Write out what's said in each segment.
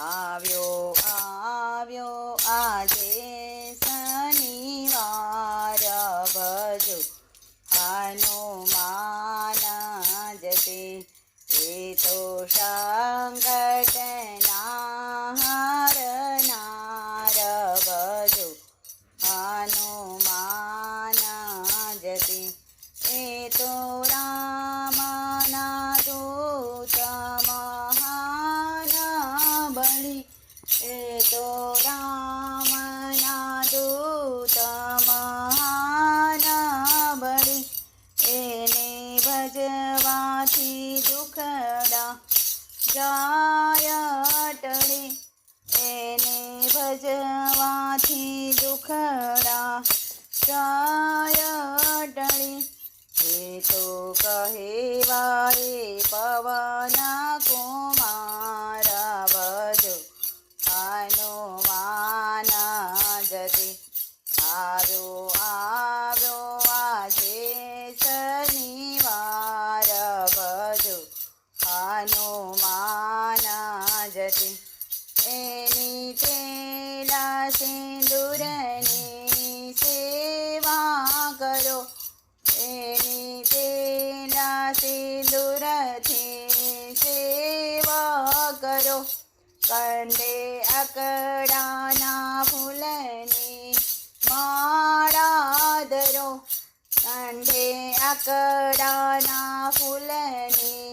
આવ્યો આવ્યો આજે શનિવાર ભજો હનુમાન જતે એ તો સંકટના ભજવાથી દુખડા ચાય ટળે એ તો કહેવાય પવન કુમાર ભજો હનુમાન જતે. આવ્યો આવ્યો, આજે શનિવાર ભજો હનુમાન જતે. તેલા સિંદુરની સેવા કરો એની તેના સિંદુરથી સેવા કરો કંદે અકડાના ફૂલની માળા ધરો કંદે અકડાના ફૂલની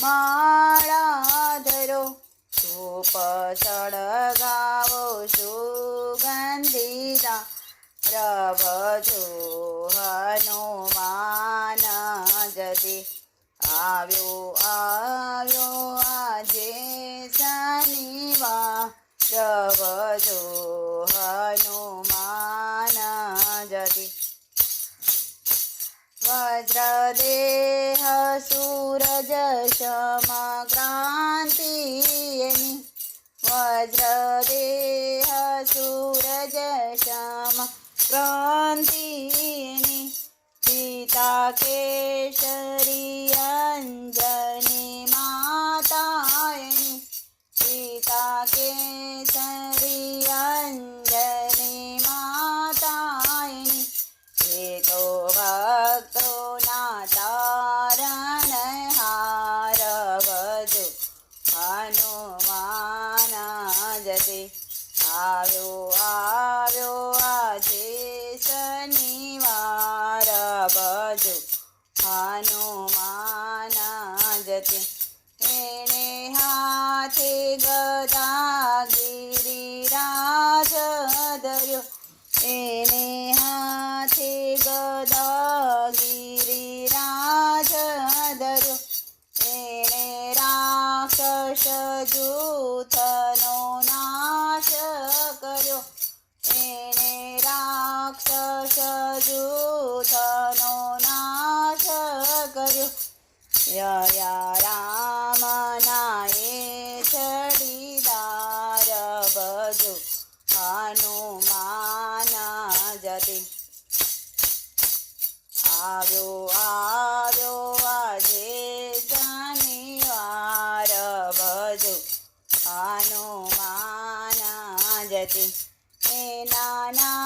માળા ધરો ધૂપ સળગાવો સુગંધિતા પ્રભજો હનુમાન જતે. આવ્યો આવ્યો આજે શનિવા પ્રભજો હનુમાન જતે. વજ્રદેહ સૂરજ સમક્રાંતિની વજ્રદેહ સૂરજ શ્યામ ક્રાંતિની સીતા કેસરી આવ્યો આવ્યો આજે શનિવાર ભજો. હનુમાન જતે એણે હાથે ગદા ગિરિરાજ દર્યો એને રાક્ષસ જૂથનો નાશ કર્યો યા રામ નાએ છડીદાર ભજો હનુમાન જતી આવ્યો આવ્યો આજે શનિવાર ભજો હનુમાન જતી એ નામથી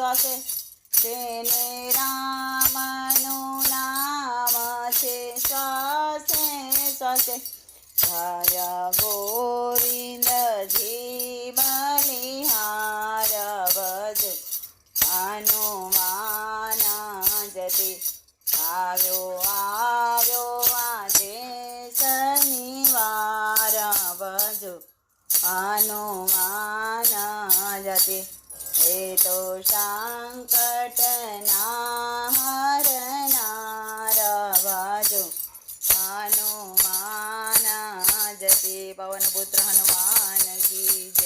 શ્વાસે તેને રામનું નામ છે, શ્વાસે શ્વાસે. જય ગોવિંદજી બલિહાર ભજો હનુમાન જતે. આવ્યો આવ્યો આજે શનિવાર ભજો હનુમાન જતે. એ તો સંકટના હરનારા વાજો હનુમાન જતી પવન પુત્ર હનુમાન